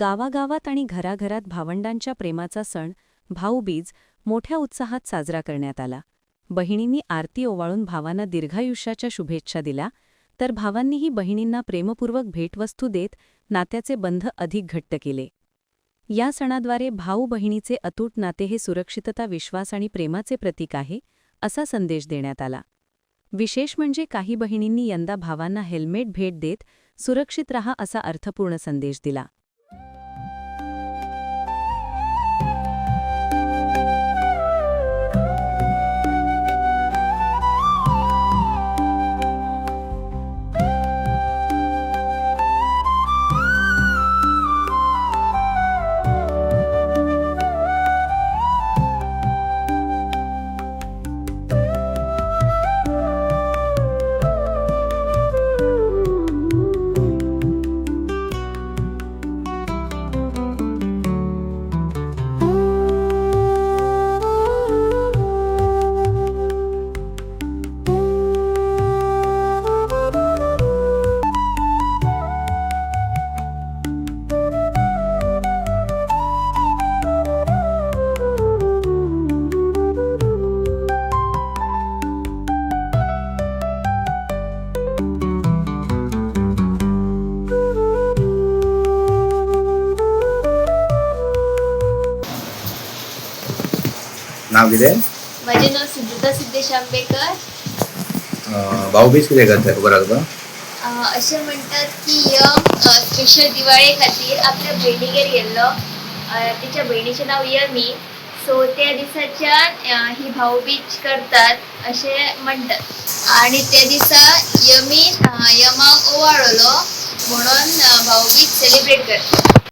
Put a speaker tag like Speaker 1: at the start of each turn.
Speaker 1: गावागावात आणि घराघरात भावंडांच्या प्रेमाचा सण भाऊबीज मोठ्या उत्साहात साजरा करण्यात आला. बहिणींनी आरती ओवाळून भावांना दीर्घायुष्याच्या शुभेच्छा दिल्या तर भावांनीही बहिणींना प्रेमपूर्वक भेटवस्तू देत नात्याचे बंध अधिक घट्ट केले. या सणाद्वारे भाऊ बहिणीचे अतूट नाते हे सुरक्षितता विश्वास आणि प्रेमाचे प्रतीक आहे असा संदेश देण्यात आला. विशेष म्हणजे काही बहिणींनी यंदा भावांना हेल्मेट भेट देत सुरक्षित रहा असा अर्थपूर्ण संदेश दिला.
Speaker 2: नाव कितें
Speaker 3: माझे नाव सिद्धता सिद्धेश आंबेकर
Speaker 2: भाऊबीज कितें करता खबर तुका
Speaker 3: अं, असे म्हणतात की यम स्पेशल दिवाळे खातीर आपल्या बहिणीगेर गेल्लो अं, तिच्या बहिणीचे नाव यमी सो त्या दिसाच्यान अं, ही भाऊबीज करतात असे म्हणतात आणि त्या दिसा यमीन अं, यमाक ओवाळलो म्हणून अं, भाऊबीज सेलिब्रेट करतात